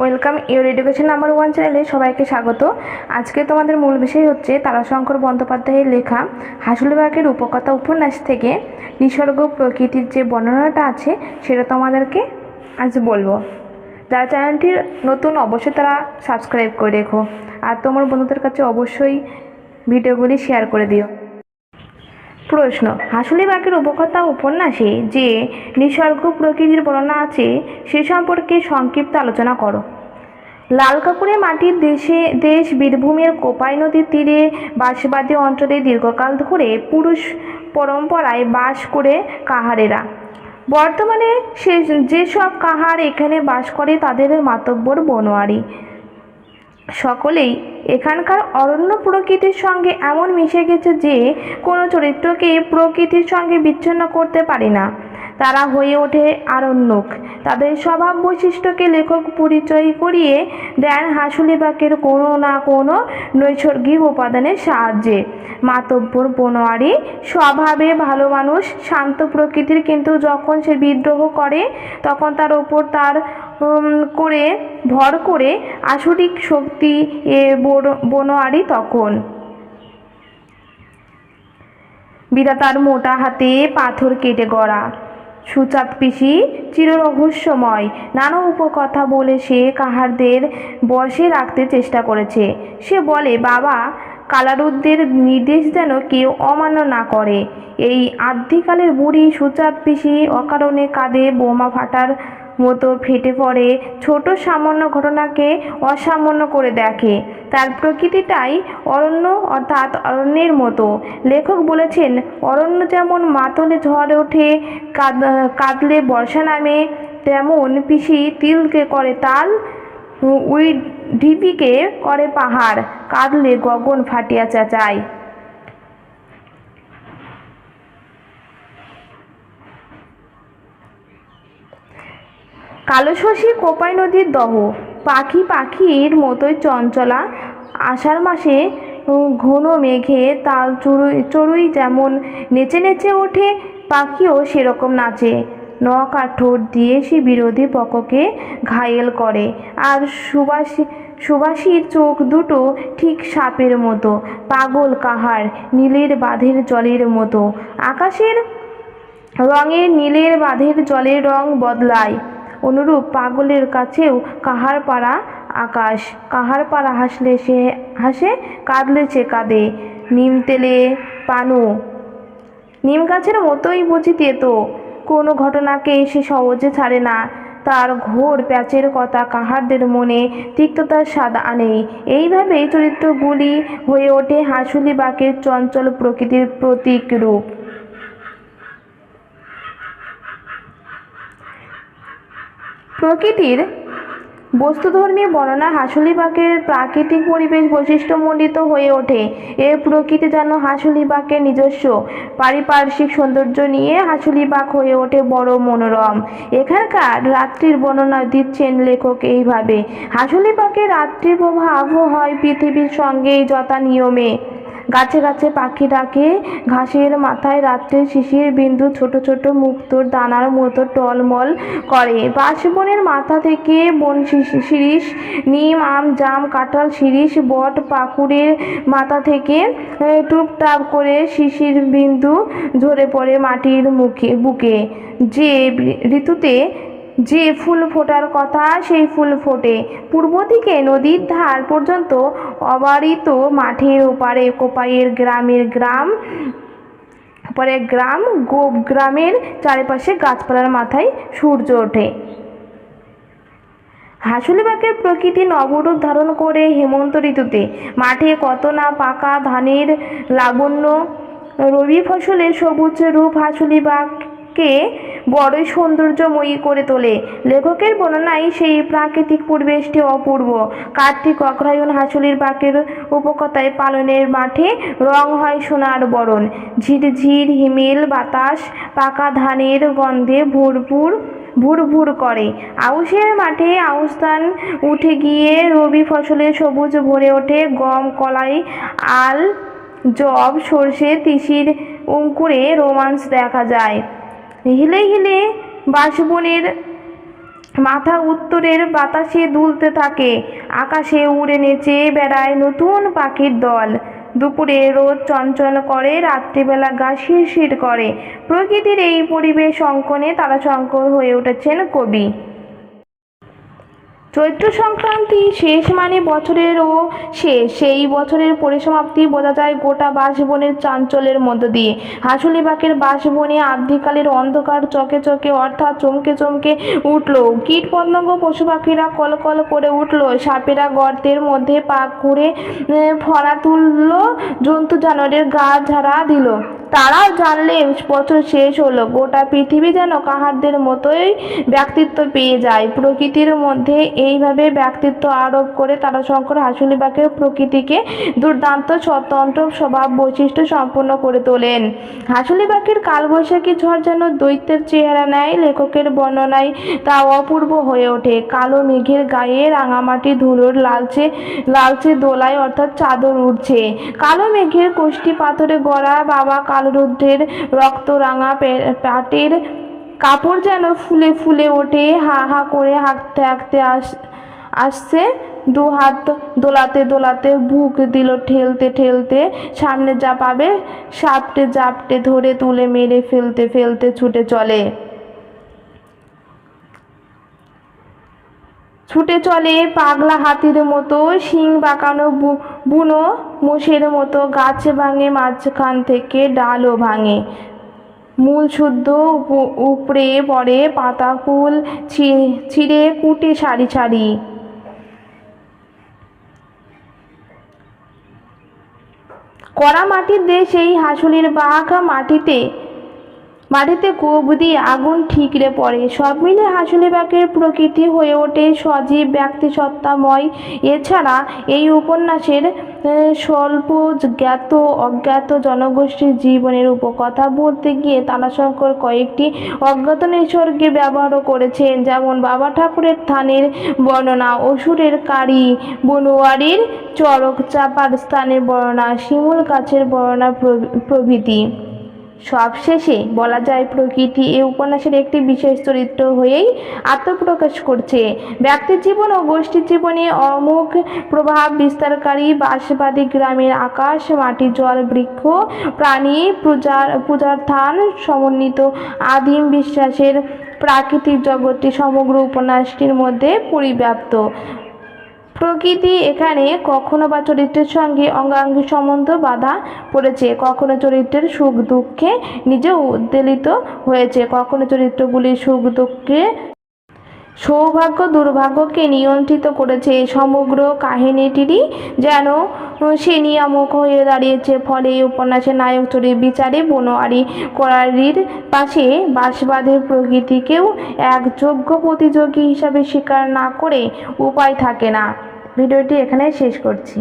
Welcome your education number one চ্যানেলে সবাইকে স্বাগত। আজকে তোমাদের মূল বিষয় হচ্ছে তারাশঙ্কর বন্দ্যোপাধ্যায়ের লেখা হাসুলিবাগের উপকথা উপন্যাস থেকে নিসর্গ প্রকৃতির যে বর্ণনাটা আছে সেটা তোমাদেরকে আজ বলব। যারা চ্যানেলটির নতুন অবশ্যই তারা সাবস্ক্রাইব করে রেখো। আর তোমার বন্ধুদের কাছে অবশ্যই ভিডিওগুলি শেয়ার করে দিও। প্রশ্ন। হাসুলিবাগের উপকথা উপন্যাসে যে নিসর্গ প্রকৃতির বর্ণনা আছে, সে সম্পর্কে সংক্ষিপ্ত আলোচনা করো। লাল কাপড়ে মাটির দেশে, দেশ বীরভূমের কোপাই নদীর তীরে বাসবাদী অঞ্চলে দীর্ঘকাল ধরে পুরুষ পরম্পরায় বাস করে কাহারেরা। বর্তমানে সে যেসব কাহার এখানে বাস করে তাদের মাতব্বর বনোয়ারি। সকলেই এখানকার অরণ্য প্রকৃতির সঙ্গে এমন মিশে গেছে যে কোনো চরিত্রকে প্রকৃতির সঙ্গে বিচ্ছিন্ন করতে পারে না। তারা হয়ে ওঠে আরণ্যক। তাদের স্বভাব বৈশিষ্ট্যকে লেখক পরিচয় করিয়ে দেন হাসুলিবাকের কোনো না কোনো নৈসর্গিক উপাদানের সাহায্যে। মাতব্বর বনোয়ারি স্বভাবে ভালো মানুষ, শান্ত প্রকৃতির, কিন্তু যখন সে বিদ্রোহ করে, তখন তার ওপর তার করে, ভর করে আসরিক শক্তি এ বন- বনোয়ারি তখন। বিধাতার মোটা হাতে পাথর কেটে গড়া। সুচাঁদ পিসি চিররহস্যময়। নানা উপকথা বলে সে কাহারদের বসে রাখতে চেষ্টা করেছে। সে বলে, বাবা, কালারুদ্দের নির্দেশ যেন কেউ অমান্য না করে। এই আদ্যিকালের বুড়ি সুচাঁদ পিসি অকারণে কাঁধে বোমা ফাটার মতো ফেটে পড়ে, ছোট সামান্য ঘটনাকে অসামান্য করে দেখে। তার প্রকৃতিটাই অরণ্য অর্থাৎ অরণ্যের মতো। লেখক বলেছেন, অরণ্য যেমন মাতলে ঝড় ওঠে কাঁদলে বর্ষা নামে, তেমন পিসি তিলকে করে তাল, উই ঢিপিকে করে পাহাড়, কাঁদলে গগন ফাটিয়া চেঁচায়। কালো শশী কোপাই নদীর দহ। পাখি পাখির মতোই চঞ্চলা। আষাঢ় মাসে ঘন মেঘে তাল চড়ুই চড়ুই যেমন নেচে নেচে ওঠে, পাখিও সেরকম নাচে। নখ ঠোঁট দিয়ে সে বিরোধী পক্ষকে ঘায়েল করে। আর সুবাসী, সুবাসীর চোখ দুটো ঠিক সাপের মতো, পাগল কাহার নীলের বাঁধের জলের মতো। আকাশের রঙের নীলের বাঁধের জলের রং বদলায়। অনুরূপ পাগলের কাছেও কাহার পাড়া আকাশ? কাহার পাড়া হাসলে সে হাসে, কাঁদলে সে কাঁদে। নিম তেলে পানু। নিম গাছের মতোই বুঝি তেতো কোনো ঘটনাকে সে সহজে ছাড়ে না। তার ঘোর প্যাচের কথা কাহারদের মনে তিক্ততার স্বাদ আনে। এইভাবেই চরিত্রগুলি হয়ে ওঠে হাসুলি বাকের চঞ্চল প্রকৃতির প্রতীক রূপ প্রকৃতির বস্তুধর্মী বর্ণনা হাসুলিবাগের প্রাকৃতিক পরিবেশ বৈশিষ্ট্যমণ্ডিত হয়ে ওঠে। এর প্রকৃতি যেন হাসুলিবাগের নিজস্ব পারিপার্শ্বিক সৌন্দর্য নিয়ে হাসুলিবাগ হয়ে ওঠে বড় মনোরম। এখানকার রাত্রির বর্ণনা দিচ্ছেন লেখক এইভাবে হাসুলিবাগের রাত্রির প্রভাব হয় পৃথিবীর সঙ্গেই যথা নিয়মে গাছে গাছে পাখি ডাকে, ঘাসের মাথায় রাত্রে শিশির বিন্দু ছোট ছোট মুক্তোর দানার মতো টলমল করে। বাঁশবনের মাথা থেকে বন শিরীষ, নিম, আম, জাম, কাঁঠাল, শিরীষ, বট, পাকুড়ের মাথা থেকে টুপটাপ করে শিশির বিন্দু ঝরে পড়ে মাটির মুখে, বুকে। যে ঋতুতে যে ফুল ফোটার কথা সেই ফুল ফোটে। পূর্ব দিকে নদীর ধার পর্যন্ত অবারিত মাঠের ওপারে কোপাইয়ের গ্রামের গ্রাম পরে গ্রাম, গোপ গ্রামের চারিপাশে গাছপালার মাথায় সূর্য ওঠে। হাসুলিবাগের প্রকৃতি নবরূপ ধারণ করে হেমন্ত ঋতুতে। মাঠে কত না পাকা ধানের লাবণ্য, রবি ফসলের সবুজ রূপ হাসুলিবাগকে বড়ই সৌন্দর্যময়ী করে তোলে। লেখকের বর্ণনায় সেই প্রাকৃতিক পরিবেশটি অপূর্ব। কার্তিক অগ্রায়ণ হাসুলির বাকের উপকথায় পালনের মাঠে রং হয় সোনার বরণ। ঝিরঝির হিমেল বাতাস পাকা ধানের গন্ধে ভরপুর ভুর ভুর করে। আউশের মাঠে আউস্তান উঠে গিয়ে রবি ফসলে সবুজ ভরে ওঠে গম, কলাই, আল, জব, সর্ষে, তিসির, অঙ্কুরে রোমান্স দেখা যায়। হিলে হিলে বাসবনের মাথা উত্তরের বাতাসে দুলতে থাকে। আকাশে উড়ে নেচে বেড়ায় নতুন পাখির দল। দুপুরে রোদ চঞ্চল করে, রাত্রিবেলা গা শিরশির করে। প্রকৃতির এই পরিবেশ অঙ্কনে তারা শঙ্কর হয়ে উঠেছেন কবি। চৈত্র সংক্রান্তি শেষ মানে বছরেরও শেষ। সেই বছরের পরিসমাপ্তি বোঝা যায় গোটা বাসবনের চাঞ্চল্যের মধ্য দিয়ে। হাসুলিবাকের বাসবনে আদ্যিকালের অন্ধকার চকে চকে অর্থাৎ চমকে চমকে উঠল। কীট পতঙ্গ পশু পাখিরা কলকল করে উঠল। সাপেরা গর্তের মধ্যে পাক ঘুরে ফনা তুলল। জন্তু জানোয়ারের গা ঝাড়া দিল। তারাও জানলে বছর শেষ হলো। গোটা পৃথিবী যেন কাহারদের মতোই ব্যক্তিত্ব পেয়ে যায়। প্রকৃতির মধ্যে এইভাবে ব্যক্তিত্ব আরোপ করে তারাশঙ্কর হাসুলিবাগের প্রকৃতিকে দুর্দান্ত স্বতন্ত্র স্বভাব বৈশিষ্ট্য সম্পন্ন করে তোলেন। হাসুলিবাগের কালবৈশাখী ঝড় যেন দৈত্যের চেহারা নেয়, লেখকের বর্ণনায় তা অপূর্ব হয়ে ওঠে। কালো মেঘের গায়ে রাঙামাটি ধুলোর লালচে লালচে দোলায় অর্থাৎ চাদর উঠছে কালো মেঘের কোষ্ঠী পাথরে গড়া বাবা কালরুদ্রের রক্তরাঙা পাটের কাপড় যেন ফুলে ফুলে ওঠে, হা হা করে হাঁকতে হাঁকতে আস, আসছে। দু হাত দোলাতে দোলাতে বুক দিল ঠেলতে ঠেলতে, সামনে যা পাবে সাপটে জাপটে ধরে তুলে মেরে ফেলতে ফেলতে ছুটে চলে। ছুটে চলে পাগলা হাতির মতো শিং বাঁকানো বুনো মোষের মতো গাছ ভাঙে মাঝখান থেকে ডালও ভাঙে। মূল শুদ্ধ উপ- উপড়ে পড়ে পাতা ফুল ছিঁড়ে কুটে সারি সারি। কড়া মাটির দেশ এই হাসুলির বাঘ মাটিতে মাটিতে দিয়ে আগুন ঠিকরে পড়ে। সব মিলে হাসুলি বাঘের প্রকৃতি হয়ে ওঠে সজীব ব্যক্তিসত্তাময় এছাড়া এই উপন্যাসের স্বল্প জ্ঞাত, অজ্ঞাত জনগোষ্ঠীর জীবনের উপকথা বলতে গিয়ে তারাশঙ্কর কয়েকটি অজ্ঞাত নিসর্গে ব্যবহারও করেছেন। যেমন বাবা ঠাকুরের থানের বর্ণনা, অসুরের কারি, বনোয়ারির চরক চাপার স্থানের বর্ণনা, শিমুল গাছের বর্ণনা প্রভ- প্রভৃতি। সবশেষে বলা যায় প্রকৃতি এই উপন্যাসের একটি বিশেষ চরিত্র হয়েই আত্মপ্রকাশ করছে। ব্যক্তির জীবন ও গোষ্ঠীর জীবনে অমুক প্রভাব, বিস্তারকারী বাসবাদী গ্রামের আকাশ, মাটি, জল, বৃক্ষ, প্রাণী, পূজার পূজার থান সমন্বিত আদিম বিশ্বাসের প্রাকৃতিক জগৎটি সমগ্র উপন্যাসটির মধ্যে পরিব্যাপ্ত। প্রকৃতি এখানে কখনো বা চরিত্রের সঙ্গে অঙ্গাঙ্গি সম্বন্ধ বাধা পড়েছে। কখনো চরিত্রের সুখ দুঃখে নিজে উদ্বেলিত হয়েছে। কখনো চরিত্রগুলি সুখ দুঃখে সৌভাগ্য, দুর্ভাগ্যকে নিয়ন্ত্রিত করেছে সমগ্র কাহিনীটিরই। যেন সে নিয়ামক হয়ে দাঁড়িয়েছে, ফলে এই উপন্যাসের নায়ক চরিত্র বিচারে বনোয়ারি করারির পাশে বাসবাদের প্রকৃতিকেও এক যোগ্য প্রতিযোগী হিসাবে স্বীকার না করে উপায় থাকে না। ভিডিওটি এখানে শেষ করছি।